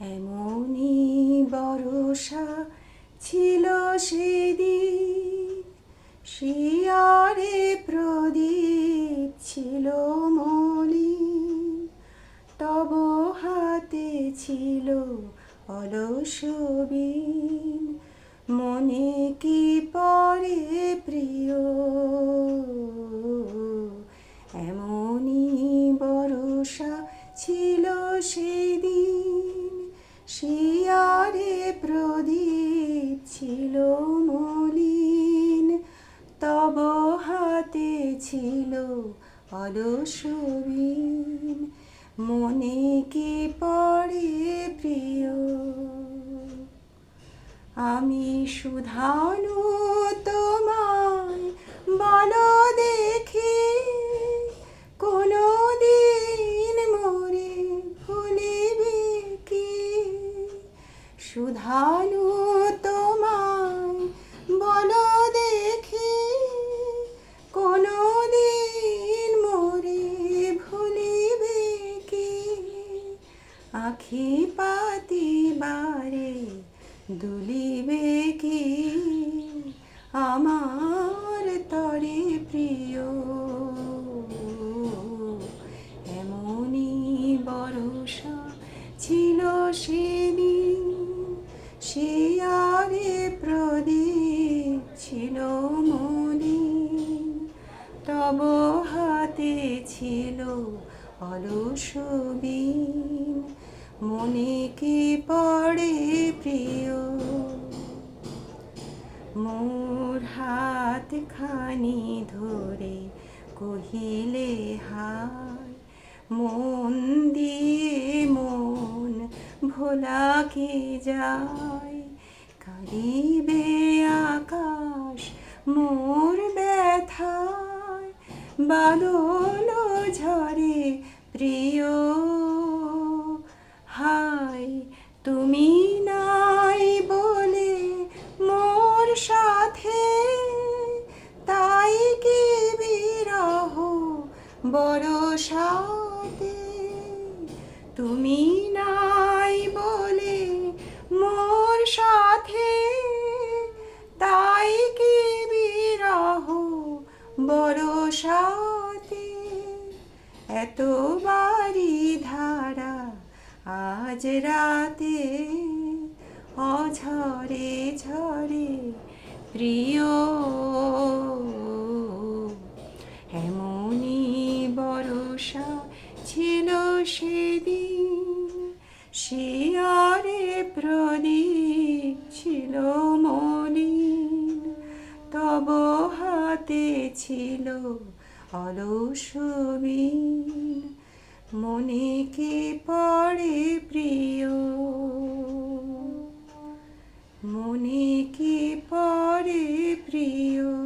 এমনই বরষা ছিল সেদিন। শিয়ারে প্রদীপ ছিল মলিন, তব হাতে ছিল অলস বীণ মনে কি পরে প্রিয়? অলস বীণ মনে কি পড়ে প্রিয়? আমি সুধানু তোমায় বলো দেখি কোনো দিন মোরে ভুলিবে কি? সুধানু তোমায় বলো দেখি কোনো দিন মোরে ভুলিবে কি আখি পাতি বারে দুলিবে কি? আমার তরে প্রিয়, এমনই বরষা ছিল সেদিন। শিয়ারে প্রদীপ ছিল মলিন তব হাতে ছিল অলস বীণ মনে কি পড়ে প্রিয়? মোর হাত খানি ধরে কহিলে হায়, মন দিয়ে মন ভোলা কি যায়? কারিবে আকাশ মোর ব্যথায়, বাদল ঝরে প্রিয়। সাথে তাই কি বিরহ? বড় সাথে তুমি নাই বলে মোর সাথে তাই কি বিরহ? বড় সাথে এত বাড়ি ধারা আজ রাতে অঝরে ঝরে প্রিয়। হেমনি বরসা ছিল সেদিন শিয়ারে প্রদীপ ছিল মনি তব হাতে ছিল অলসবি মনে পড়ে প্রিয়? মনে পড়ে sempre.